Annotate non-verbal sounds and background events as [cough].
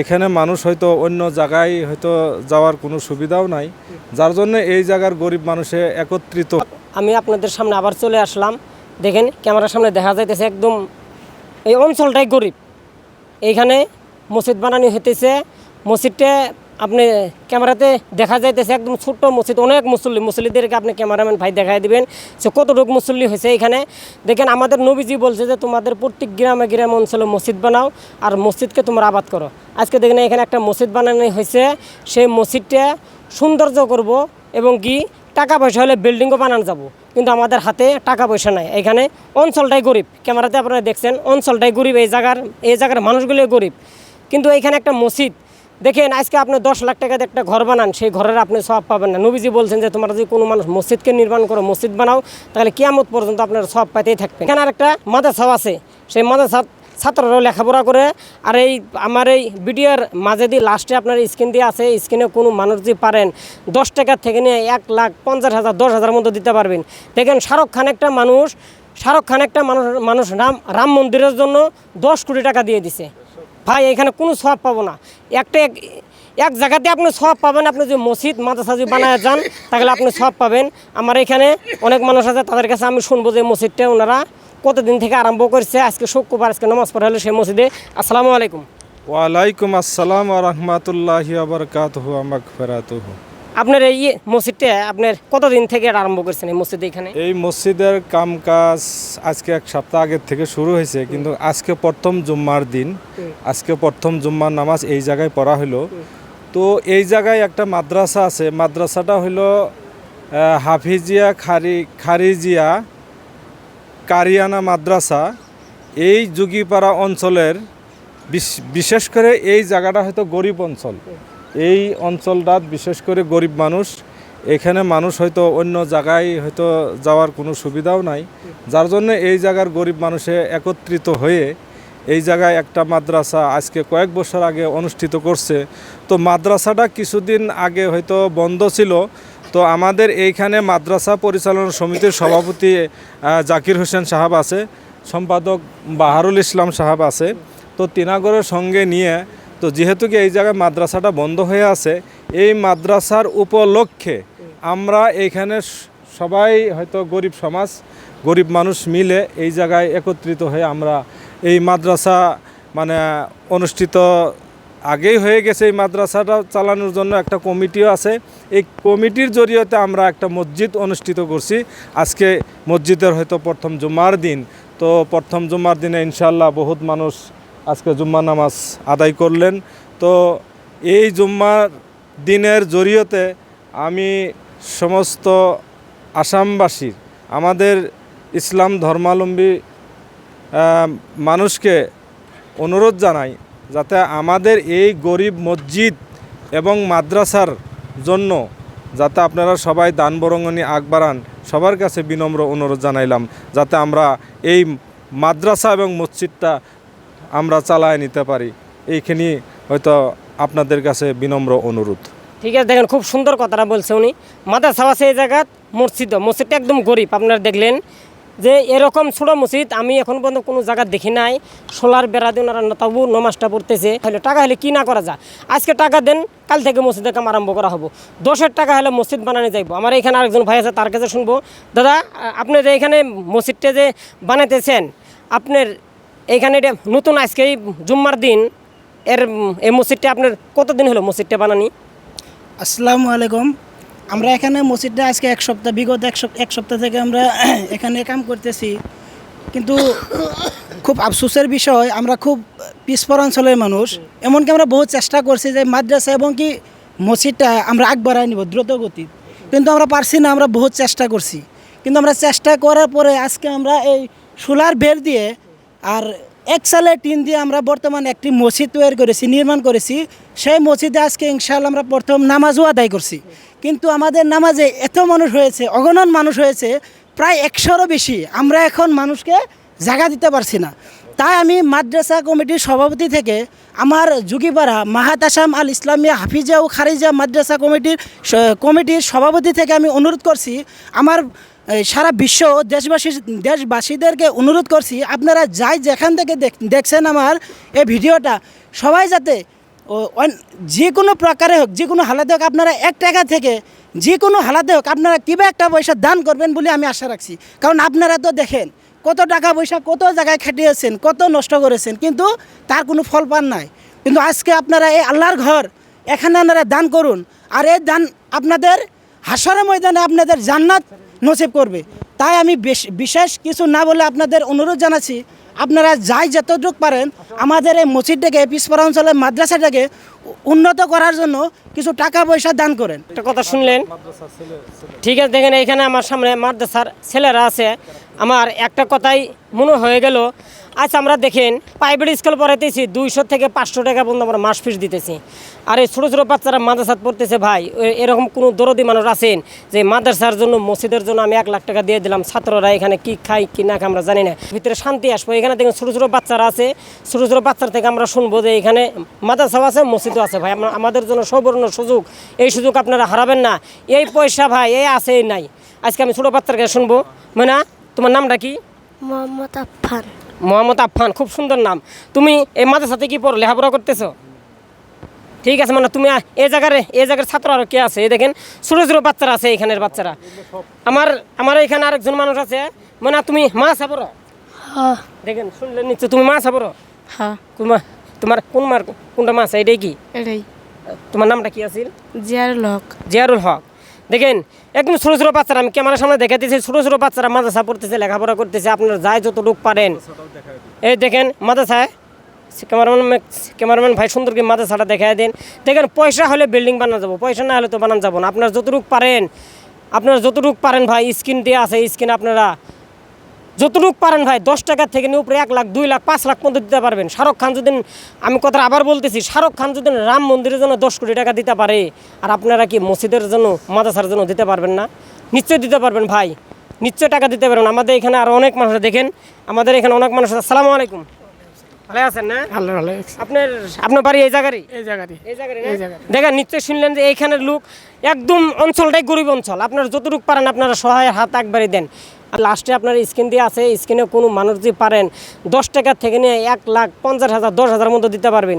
এখানে মানুষ হয়তো অন্য জায়গায় হয়তো যাওয়ার কোনো সুবিধাও নাই। যার জন্য এই জায়গার গরিব মানুষে একত্রিত। আমি আপনাদের সামনে আবার চলে আসলাম। দেখেন, ক্যামেরার সামনে দেখা যাইতেছে একদম এই অঞ্চলটাই গরিব। এইখানে মসজিদ বানানি হইতেছে। মসজিদটা আপনি ক্যামেরাতে দেখা যাইতেছে একদম ছোট্ট মসজিদ, অনেক মুসল্লি, মুসল্লিদেরকে আপনি ক্যামেরাম্যান ভাই দেখাই দিবেন। সে কতটুকু মুসল্লি হয়েছে এখানে? দেখেন, আমাদের নবীজি বলছে যে তোমাদের প্রত্যেক গ্রামে গ্রামে অঞ্চলে মসজিদ বানাও আর মসজিদকে তোমরা আবাদ করো। আজকে দেখেন, এখানে একটা মসজিদ বানানো হয়েছে। সেই মসজিদটা সৌন্দর্য করব এবং কি টাকা পয়সা হলে বিল্ডিংও বানানো যাব। কিন্তু আমাদের হাতে টাকা পয়সা নাই। এখানে অঞ্চলটাই গরিব। ক্যামেরাতে আপনারা দেখছেন, অঞ্চলটাই গরিব। এই জায়গার এই জায়গার মানুষগুলো গরিব। কিন্তু এখানে একটা মসজিদ দেখেন, আজকে আপনি দশ লাখ টাকাতে একটা ঘর বানান, সেই ঘরের আপনি সব পাবেন না। নবীজি বলছেন যে, তোমরা যদি কোনো মানুষ মসজিদকে নির্মাণ করো, মসজিদ বানাও, তাহলে কিয়ামত পর্যন্ত আপনার সব পাইতেই থাকবে এখানে আরেকটা মাদ্রাসাও আছে। সেই মাদ্রাসা ছাত্ররাও লেখাপড়া করে, আর এই আমার এই ভিডিওর মাঝে দিয়ে লাস্টে আপনার স্ক্রিন দিয়ে আছে স্ক্রিনে কোনো মানুষ যদি পারেন, দশ টাকার থেকে নিয়ে এক লাখ পঞ্চাশ হাজার, দশ হাজার মতো দিতে পারবেন। দেখেন, শাহরুখ খান একটা মানুষ, শাহরুখ খান একটা মানুষ মানুষ রাম রাম মন্দিরের জন্য দশ কোটি টাকা দিয়ে দিছে। ভাই, এখানে কোনো সব পাবো না। একটা এক জায়গাতে আপনি সব পাবেন, আপনি যদি মসজিদ, মাদ্রাসা যদি বানায় যান, তাহলে আপনি সব পাবেন। আমার এখানে অনেক মানুষ আছে, তাদের কাছে আমি শুনব যে মসজিদটা ওনারা কতদিন থেকে আরম্ভ করছে, আজকে শুক্রবার, আজকে নামাজ পড়া হলো সেই মসজিদে। আসসালামু আলাইকুম। ওয়ালাইকুম আসসালাম রহমতুল্লাহ আবরকাত মাগফিরাতুহু আপনার এই মসজিদটা আপনার কতদিন থেকে আরম্ভ করছেন এই মসজিদে এখানে? এই মসজিদের কাম কাজ আজকে এক সপ্তাহ আগের থেকে শুরু হয়েছে কিন্তু আজকে প্রথম জুম্মার দিন। আজকে প্রথম জুম্মার নামাজ এই জায়গায় পড়া হলো। তো এই জায়গায় একটা মাদ্রাসা আছে মাদ্রাসাটা হলো হাফিজিয়া খারি খারিজিয়া কারিয়ানা মাদ্রাসা। এই যুগিপাড়া অঞ্চলের বিশ- বিশেষ করে এই জায়গাটা হয়তো গরিব অঞ্চল। এই অঞ্চলটা, বিশেষ করে গরিব মানুষ, এখানে মানুষ হয়তো অন্য জায়গায় হয়তো যাওয়ার কোনো সুবিধাও নাই। যার জন্য এই জায়গার গরিব মানুষে একত্রিত হয়ে এই জায়গায় একটা মাদ্রাসা আজকে কয়েক বছর আগে অনুষ্ঠিত করছে। তো মাদ্রাসাটা কিছুদিন আগে হয়তো বন্ধ ছিল। তো আমাদের এইখানে মাদ্রাসা পরিচালনা সমিতির সভাপতি জাকির হোসেন সাহাব আছে, সম্পাদক বাহারুল ইসলাম সাহাব আছে। তো তিনাগরের সঙ্গে নিয়ে তো যেহেতু কি এই জায়গায় মাদ্রাসাটা বন্ধ হয়ে আছে, এই মাদ্রাসার উপলক্ষে আমরা এইখানে স- সবাই হয়তো গরিব সমাজ, গরিব মানুষ মিলে এই জায়গায় একত্রিত হয়ে আমরা এই মাদ্রাসা মানে অনুষ্ঠিত আগেই হয়ে গেছে এই মাদ্রাসাটা চালানোর জন্য একটা কমিটিও আছে। এই কমিটির জরিয়তে আমরা একটা মসজিদ অনুষ্ঠিত করছি। আজকে মসজিদের হয়তো প্রথম জুমার দিন, তো প্রথম জুমার দিনে ইনশাল্লাহ বহুত মানুষ আজকে জুম্মা নামাজ আদায় করলেন। তো এই জুম্মার দিনের জরিয়তে আমি সমস্ত আসামবাসীর, আমাদের ইসলাম ধর্মাবলম্বী মানুষকে অনুরোধ জানাই যাতে আমাদের এই গরিব মসজিদ এবং মাদ্রাসার জন্য যাতে আপনারা সবাই দান বরঙ্গনি আগ বাড়ান। সবার কাছে বিনম্র অনুরোধ জানাইলাম যাতে আমরা এই মাদ্রাসা এবং মসজিদটা আমরা চালায় নিতে পারি। এইখানি হয়তো আপনাদের কাছে বিনম্র অনুরোধ। ঠিক আছে, দেখেন খুব সুন্দর কথাটা বলছে উনি। মাদ্রাসা আছে এই জায়গাত মসজিদ, মসজিদটা একদম গরিব, আপনারা দেখলেন। যে এরকম ছোট মসজিদ আমি এখন পর্যন্ত কোনো জায়গা দেখি নাই। সোলার বেড়া দিয়ে ওনারা তবু নমাজটা পড়তেছে। তাহলে টাকা হলে কি না করা যায়? আজকে টাকা দেন, কাল থেকে মসজিদের কাম আরম্ভ করা হব। দশের টাকা হলে মসজিদ বানানো যাইব। আমার এখানে আরেকজন ভাই আছে, তার কাছে শুনব। দাদা আপনি যে এখানে মসজিদটা যে বানাইতেছেন, আপনার এইখানে এটা নতুন আজকে এই জুম্মার দিন। এর, এই মসজিদটা আপনার কতদিন হলো মসজিদটা বানানি? আসসালামু আলাইকুম। আমরা এখানে মসজিদটা আজকে এক সপ্তাহ, বিগত এক সপ- এক সপ্তাহ থেকে আমরা [clears throat] এখানে কাম করতেছি। কিন্তু খুব আফসোসের বিষয়, আমরা খুব পিছপর অঞ্চলের মানুষ। এমনকি আমরা বহু চেষ্টা করছি যে মাদ্রাসা এবং কি মসজিদটা আমরা আগ বাড়াই নিব দ্রুত গতি কিন্তু আমরা পারছি না, আমরা বহুত চেষ্টা করছি। কিন্তু আমরা চেষ্টা করার পরে আজকে আমরা এই সোলার বের দিয়ে আর এক সালের টিন দিয়ে আমরা বর্তমানে একটি মসজিদ তৈরি করেছি, নির্মাণ করেছি। সেই মসজিদে আজকে ইনশাআল্লাহ আমরা প্রথম নামাজও আদায় করছি। কিন্তু আমাদের নামাজে এত মানুষ হয়েছে, অগণন মানুষ হয়েছে, প্রায় একশোরও বেশি। আমরা এখন মানুষকে জায়গা দিতে পারছি না। তাই আমি মাদ্রাসা কমিটির সভাপতি থেকে আমার যুগিপাড়া মাহাত আসাম আল ইসলামিয়া হাফিজা ও খারিজা মাদ্রাসা কমিটির কমিটির সভাপতি থেকে আমি অনুরোধ করছি, আমার সারা বিশ্ব দেশবাসী, দেশবাসীদেরকে অনুরোধ করছি, আপনারা যাই যেখান থেকে দেখ- দেখছেন আমার এই ভিডিওটা, সবাই যাতে যে কোনো প্রকারে হোক, যে কোনো হালাতে হোক, আপনারা এক টাকা থেকে যে কোনো হালাতে হোক, আপনারা কিবা একটা পয়সা দান করবেন বলে আমি আশা রাখছি। কারণ আপনারা তো দেখেন কত টাকা পয়সা কত জায়গায় খাটিয়েছেন কত নষ্ট করেছেন, কিন্তু তার কোনো ফল পান নাই। কিন্তু আজকে আপনারা এই আল্লাহর ঘর, এখানে আপনারা দান করুন, আর এই দান আপনাদের হাসরের ময়দানে আপনাদের জান্নাত নসিব করবে। তাই আমি বেশ- বিশেষ কিছু না বলে আপনাদের অনুরোধ জানাচ্ছি, আপনারা যাই যতটুকু পারেন আমাদের এই মসজিদটাকে পিছপরা অঞ্চলের মাদ্রাসাটাকে উন্নত করার জন্য কিছু টাকা পয়সা দান করেন। একটা কথা শুনলেন? ঠিক আছে, দেখেন এখানে আমার সামনে মাদ্রাসার ছেলেরা আছে। আমার একটা কথাই মনে হয়ে গেল। আচ্ছা আমরা দেখেন প্রাইভেট স্কুল পড়াইতেছি, দুইশো থেকে পাঁচশো টাকা পর্যন্ত আমরা মাস ফিস দিতেছি। আর এই ছোটো ছোটো বাচ্চারা মাদ্রাসাত পড়তেছে, ভাই এরকম কোনো দরদি মানুষ আছেন যে মাদ্রাসার জন্য, মসজিদের জন্য আমি এক লাখ টাকা দিয়ে দিলাম, ছাত্ররা এখানে কি খাই কি না খায় আমরা জানি না। ভিতরে শান্তি আসব। এখানে দেখেন ছোটো ছোটো বাচ্চারা আছে, ছোটো ছোটো বাচ্চার থেকে আমরা শুনব যে এখানে মাদ্রাসাও আছে, মসজিদও আছে। ভাই আমাদের জন্য সবর্ণ সুযোগ। এই সুযোগ আপনারা হারাবেন না। এই পয়সা, ভাই, এই আছে নাই। আজকে আমি ছোটো বাচ্চার কাছে শুনব। মানে? তোমার নামটা কি? মোহাম্মদ আফফান। মোহাম্মদ আফফান খুব সুন্দর নাম। তুমি এই মাদ্রাসাতে কি পড়ো লেখাপড়া করতেছো? ঠিক আছে মানে তুমি এই জায়গার এই জায়গার ছাত্র আর কে আছে? এই দেখেন ছোটো ছোটো বাচ্চারা আছে এখানের বাচ্চারা। আমার আমার এখানে আরেকজন মানুষ আছে মানে তুমি মাছ পড়ো? হ্যাঁ। দেখেন শুনলেন নিশ্চয় তুমি মাছ পড়ো? হ্যাঁ। তোমার তোমার কোন মার কোনটা মাছ এটাই কি? এটাই। তোমার নামটা কি আছে জিয়ারুল হক। জিয়ারুল হক। দেখেন, একদম ছোটো ছোটো বাচ্চারা, আমি ক্যামেরার সামনে দেখা দিচ্ছি ছোটো ছোটো বাচ্চারা মাদ্রাসা পড়তেছে, লেখাপড়া করতেছে, আপনারা যায় যত লোক পারেন। এই দেখেন, মাদ্রাসায়, ক্যামেরাম্যান ক্যামেরাম্যান ভাই সুন্দরকে মাদ্রাসাটা দেখাই দিন। দেখেন, পয়সা হলে বিল্ডিং বানানো যাব, পয়সা না হলে তো বানানো যাব না। আপনারা যতটুকু পারেন, আপনারা যতটুকু পারেন ভাই স্ক্রিন দিয়ে আছে স্ক্রিন আপনারা যতটুকু পারেন ভাই দশ টাকার থেকে নিয়ে উপরে এক লাখ দুই লাখ পাঁচ লাখ পর্যন্ত দিতে পারবেন। শাহরুখ খান যদি আমি কথা আবার বলতেছি শাহরুখ খান যদি রাম মন্দিরের জন্য দশ কোটি টাকা দিতে পারে আর আপনারা কি মসজিদের জন্য মাদ্রাসার জন্য দিতে পারবেন না? নিশ্চয় দিতে পারবেন ভাই নিশ্চয় টাকা দিতে পারবেন। আমাদের এখানে আরও অনেক মানুষ দেখেন আমাদের এখানে অনেক মানুষ আছে। আসসালামু আলাইকুম। ভালো আছেন না? আল্লাহ ভালো আপনার আপনার বাড়ি এই জায়গারই? এই জায়গাটি এই জায়গায় দেখেন নিশ্চয় শুনলেন যে এইখানের লোক একদম অঞ্চলটাই গরিব অঞ্চল। আপনারা যতটুকু পারেন আপনারা সহায়ের হাত একবারই দেন। আর লাস্টে আপনার স্ক্রিন দিয়ে আছে স্ক্রিনে কোনো মানুষ যদি পারেন, দশ টাকার থেকে নিয়ে এক লাখ পঞ্চাশ হাজার, দশ হাজার মতো দিতে পারবেন।